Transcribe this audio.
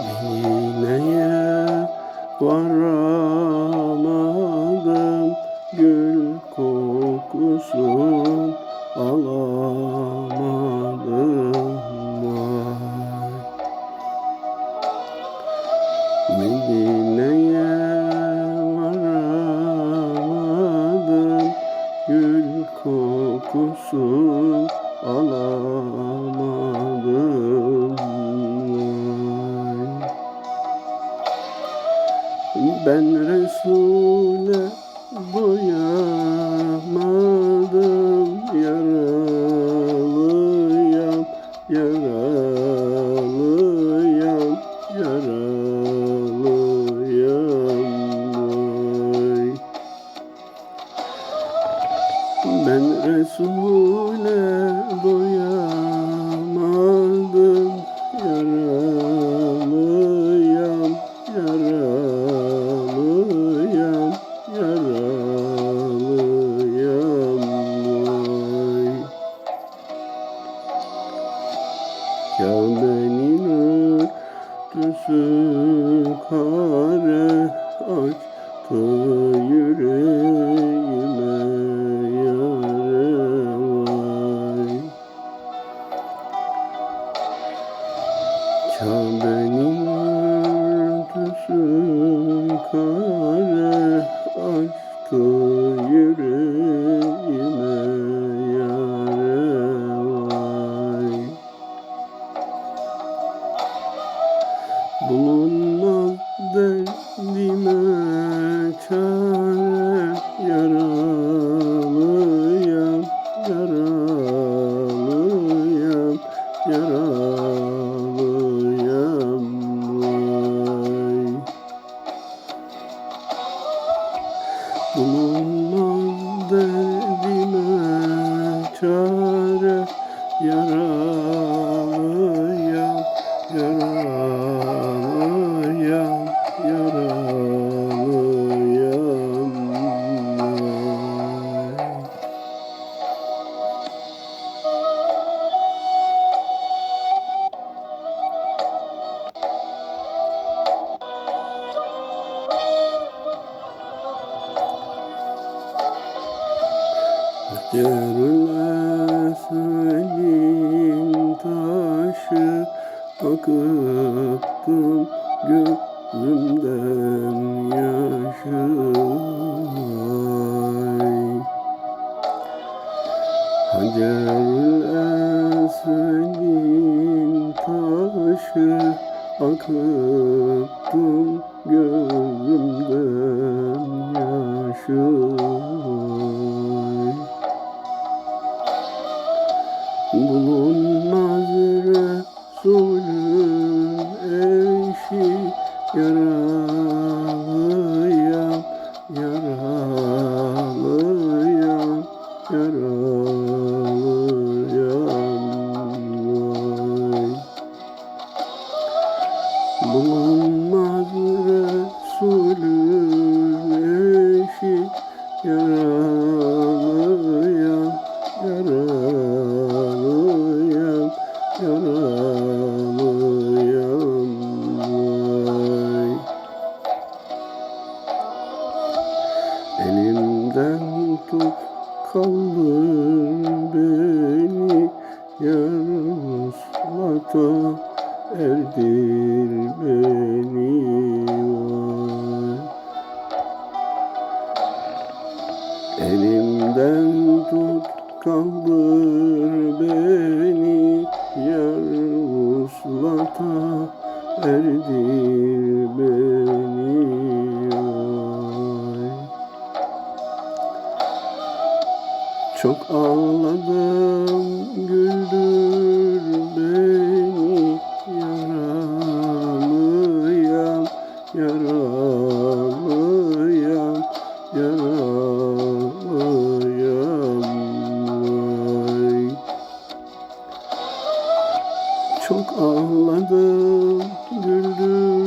Neye varamadım gül kokusun alamadım vay Medine'ye varamadım gül kokusun alamadım ben Resul'e doyamadım yaralıyam yaralıyam yaralıyam ben Resul'e doyamadım Kabe'nin örtüsü kare açtı çare yaralıyam yaralıyam yaralıyam vay Esvedin taşı Akıttım gözümden yaşı. Hacerül esvedin taşı Akıttım yaralıyam, yaralıyam vay. Bulunmaz Resulün eşi yaralıyam, yarıslata erdir beni vay. Elimden tut kaldır beni yar vuslata erdir beni Çok ağladım güldür beni yaralıyam yaralıyam yaralıyam vay. Çok ağladım güldür